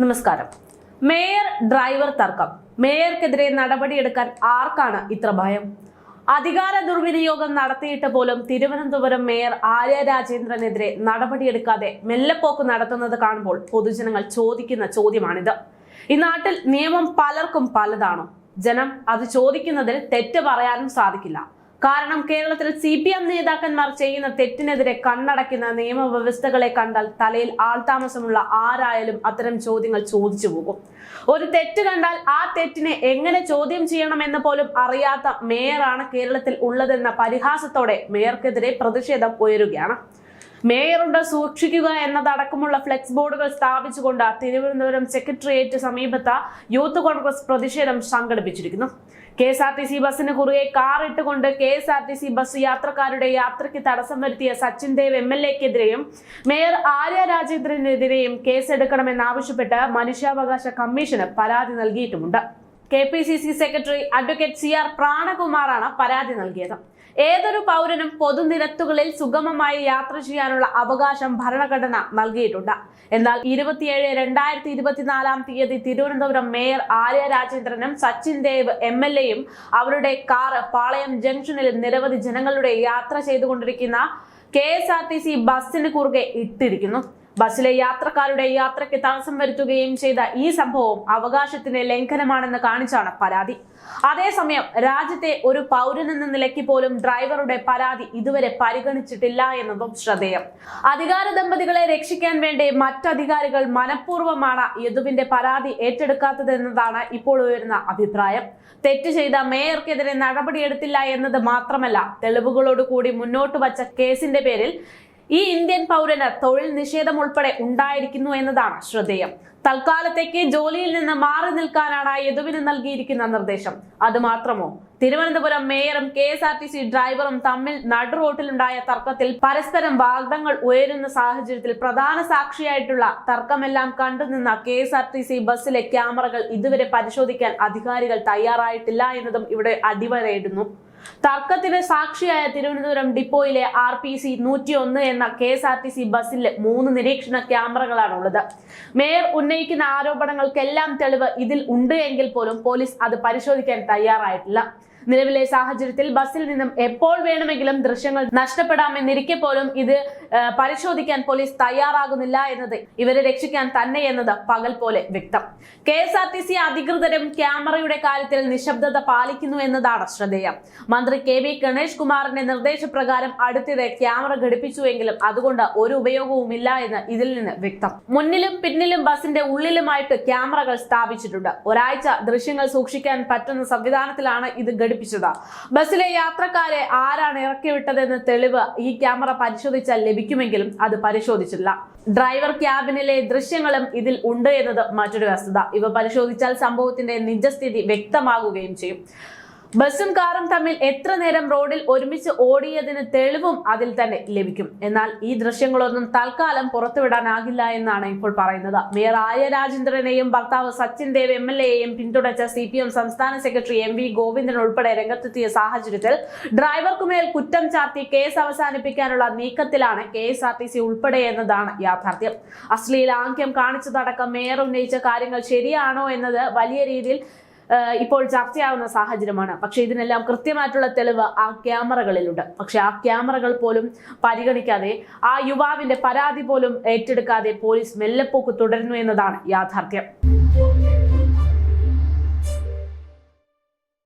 നമസ്കാരം. Mayor driver തർക്കം. മേയർക്കെതിരെ നടപടിയെടുക്കാൻ ആർക്കാണ് ഇത്ര ഭയം? അധികാര ദുർവിനിയോഗം നടത്തിയിട്ട് പോലും തിരുവനന്തപുരം മേയർ ആര്യ രാജേന്ദ്രനെതിരെ നടപടിയെടുക്കാതെ മെല്ലെപ്പോക്ക് നടത്തുന്നത് കാണുമ്പോൾ പൊതുജനങ്ങൾ ചോദിക്കുന്ന ചോദ്യമാണിത്. ഈ നാട്ടിൽ നിയമം പലർക്കും പലതാണോ. ജനം അത് ചോദിക്കുന്നതിൽ തെറ്റ് പറയാനും സാധിക്കില്ല. കാരണം കേരളത്തിൽ സി പി എം നേതാക്കന്മാർ ചെയ്യുന്ന തെറ്റിനെതിരെ കണ്ണടയ്ക്കുന്ന നിയമവ്യവസ്ഥകളെ കണ്ടാൽ തലയിൽ ആൾതാമസമുള്ള ആരായാലും അത്തരം ചോദ്യങ്ങൾ ചോദിച്ചു പോകും. ഒരു തെറ്റ് കണ്ടാൽ ആ തെറ്റിനെ എങ്ങനെ ചോദ്യം ചെയ്യണമെന്ന് പോലും അറിയാത്ത മേയറാണ് കേരളത്തിൽ ഉള്ളതെന്ന പരിഹാസത്തോടെ മേയർക്കെതിരെ പ്രതിഷേധം ഉയരുകയാണ്. മേയറുണ്ട് സൂക്ഷിക്കുക എന്നതടക്കമുള്ള ഫ്ലെക്സ് ബോർഡുകൾ സ്ഥാപിച്ചുകൊണ്ട് തിരുവനന്തപുരം സെക്രട്ടേറിയറ്റ് സമീപത്ത് യൂത്ത് കോൺഗ്രസ് പ്രതിഷേധം സംഘടിപ്പിച്ചിരിക്കുന്നു. K S R T C ബസ്സിന് കുറുകെ കാർ ഇട്ടുകൊണ്ട് K S R T C bus യാത്രക്കാരുടെ യാത്രയ്ക്ക് തടസ്സം വരുത്തിയ സച്ചിൻ ദേവ് എം എൽ എക്കെതിരെയും മേയർ ആര്യ രാജേന്ദ്രനെതിരെയും കേസെടുക്കണമെന്നാവശ്യപ്പെട്ട് മനുഷ്യാവകാശ കമ്മീഷന് പരാതി നൽകിയിട്ടുമുണ്ട്. K P C C secretary advocate C R പ്രാണകുമാറാണ് പരാതി നൽകിയത്. ഏതൊരു പൗരനും പൊതുനിരത്തുകളിൽ സുഗമമായി യാത്ര ചെയ്യാനുള്ള അവകാശം ഭരണഘടന നൽകിയിട്ടുണ്ട്. എന്നാൽ ഇരുപത്തിയേഴ് രണ്ടായിരത്തി ഇരുപത്തിനാലാം തീയതി തിരുവനന്തപുരം മേയർ ആര്യ രാജേന്ദ്രനും സച്ചിൻ ദേവ് എം എൽ എയും അവരുടെ കാർ പാളയം ജംഗ്ഷനിൽ നിരവധി ജനങ്ങളുടെ യാത്ര ചെയ്തുകൊണ്ടിരിക്കുന്ന K S R T C ബസ്സിന് കുറുകെ ഇട്ടിരിക്കുന്നു. ബസ്സിലെ യാത്രക്കാരുടെ യാത്രയ്ക്ക് തടസ്സം വരുത്തുകയും ചെയ്ത ഈ സംഭവം അവകാശത്തിന്റെ ലംഘനമാണെന്ന് കാണിച്ചാണ് പരാതി. അതേസമയം രാജ്യത്തെ ഒരു പൗരനെന്ന നിലയ്ക്ക് പോലും ഡ്രൈവറുടെ പരാതി ഇതുവരെ പരിഗണിച്ചിട്ടില്ല എന്നതും ശ്രദ്ധേയം. അധികാര ദമ്പതികളെ രക്ഷിക്കാൻ വേണ്ടി മറ്റധികാരികൾ മനഃപൂർവമാണ് യദുവിന്റെ പരാതി ഏറ്റെടുക്കാത്തതെന്നതാണ് ഇപ്പോൾ ഉയരുന്ന അഭിപ്രായം. തെറ്റ് ചെയ്ത മേയർക്കെതിരെ നടപടിയെടുത്തില്ല എന്നത് മാത്രമല്ല തെളിവുകളോടുകൂടി മുന്നോട്ട് വച്ച കേസിന്റെ പേരിൽ ഈ ഇന്ത്യൻ പൗരന് തൊഴിൽ നിഷേധം ഉൾപ്പെടെ ഉണ്ടായിരിക്കുന്നു എന്നതാണ് ശ്രദ്ധേയം. തൽക്കാലത്തേക്ക് ജോലിയിൽ നിന്ന് മാറി നിൽക്കാനാണ് യദുവിന് നൽകിയിരിക്കുന്ന നിർദ്ദേശം. അത് മാത്രമോ? Thiruvananthapuram മേയറും K S R T C ഡ്രൈവറും തമ്മിൽ നടു റോട്ടിലുണ്ടായ തർക്കത്തിൽ പരസ്പരം വാഗ്ദങ്ങൾ ഉയരുന്ന സാഹചര്യത്തിൽ പ്രധാന സാക്ഷിയായിട്ടുള്ള തർക്കമെല്ലാം കണ്ടുനിന്ന K S R T C ബസ്സിലെ ക്യാമറകൾ ഇതുവരെ പരിശോധിക്കാൻ അധികാരികൾ തയ്യാറായിട്ടില്ല എന്നതും ഇവിടെ അടിവരയിടുന്നു. തർക്കത്തിന് സാക്ഷിയായ തിരുവനന്തപുരം ഡിപ്പോയിലെ ആർ പി സി നൂറ്റി ഒന്ന് എന്ന K S R T C ബസ്സിലെ മൂന്ന് നിരീക്ഷണ ക്യാമറകളാണ് ഉള്ളത് മേയർ ഉന്നയിക്കുന്ന ആരോപണങ്ങൾക്കെല്ലാം തെളിവ് ഇതിൽ ഉണ്ട് എങ്കിൽ പോലും പോലീസ് അത് പരിശോധിക്കാൻ തയ്യാറായിട്ടില്ല. നിലവിലെ സാഹചര്യത്തിൽ ബസ്സിൽ നിന്നും എപ്പോൾ വേണമെങ്കിലും ദൃശ്യങ്ങൾ നഷ്ടപ്പെടാമെന്നിരിക്കെ പോലും ഇത് പരിശോധിക്കാൻ പോലീസ് തയ്യാറാകുന്നില്ല എന്നത് ഇവരെ രക്ഷിക്കാൻ തന്നെ എന്നത് പകൽ പോലെ വ്യക്തം. K S R T C അധികൃതരും ക്യാമറയുടെ കാര്യത്തിൽ നിശബ്ദത പാലിക്കുന്നു എന്നതാണ് ശ്രദ്ധേയം. മന്ത്രി കെ വി ഗണേഷ് കുമാറിന്റെ നിർദ്ദേശപ്രകാരം അടുത്തിടെ ക്യാമറ ഘടിപ്പിച്ചുവെങ്കിലും അതുകൊണ്ട് ഒരു ഉപയോഗവുമില്ല എന്ന് ഇതിൽ നിന്ന് വ്യക്തം. മുന്നിലും പിന്നിലും ബസിന്റെ ഉള്ളിലുമായിട്ട് ക്യാമറകൾ സ്ഥാപിച്ചിട്ടുണ്ട്. ഒരാഴ്ച ദൃശ്യങ്ങൾ സൂക്ഷിക്കാൻ പറ്റുന്ന സംവിധാനത്തിലാണ് ഇത് ഘടിപ്പിച്ചത്. ബസ്സിലെ യാത്രക്കാരെ ആരാണ് ഇറക്കിവിട്ടതെന്ന് തെളിവ് ഈ ക്യാമറ പരിശോധിച്ചാൽ ലഭിക്കുമെങ്കിലും അത് പരിശോധിച്ചില്ല ഡ്രൈവർ ക്യാബിനിലെ ദൃശ്യങ്ങളും ഇതിൽ ഉണ്ട് എന്നത് മറ്റൊരു വസ്തുത. ഇവ പരിശോധിച്ചാൽ സംഭവത്തിന്റെ നിജസ്ഥിതി വ്യക്തമാകുകയും ചെയ്യും. ബസ്സും കാറും തമ്മിൽ എത്ര നേരം റോഡിൽ ഒരുമിച്ച് ഓടിയതിന് തെളിവും അതിൽ തന്നെ ലഭിക്കും. എന്നാൽ ഈ ദൃശ്യങ്ങളൊന്നും തൽക്കാലം പുറത്തുവിടാനാകില്ല എന്നാണ് ഇപ്പോൾ പറയുന്നത്. മേയർ ആര്യ രാജേന്ദ്രനെയും ഭർത്താവ് സച്ചിൻ ദേവ് എം എൽ എയെയും പിന്തുണച്ച സി പി എം സംസ്ഥാന സെക്രട്ടറി എം വി ഗോവിന്ദൻ ഉൾപ്പെടെ രംഗത്തെത്തിയ സാഹചര്യത്തിൽ ഡ്രൈവർക്കുമേൽ കുറ്റം ചാർത്തി കേസ് അവസാനിപ്പിക്കാനുള്ള നീക്കത്തിലാണ് K S R T C ഉൾപ്പെടെ എന്നതാണ് യാഥാർത്ഥ്യം. അശ്ലീല ആംഗ്യം കാണിച്ചതടക്കം മേയർ ഉന്നയിച്ച കാര്യങ്ങൾ ശരിയാണോ എന്നത് വലിയ രീതിയിൽ ഇപ്പോൾ ചർച്ചയാവുന്ന സാഹചര്യമാണ്. പക്ഷെ ഇതിനെല്ലാം കൃത്യമായിട്ടുള്ള തെളിവ് ആ ക്യാമറകളിലുണ്ട്. പക്ഷെ ആ ക്യാമറകൾ പോലും പരിഗണിക്കാതെ ആ യുവാവിന്റെ പരാതി പോലും ഏറ്റെടുക്കാതെ പോലീസ് മെല്ലെപ്പോക്ക് തുടരുന്നു എന്നതാണ് യാഥാർത്ഥ്യം.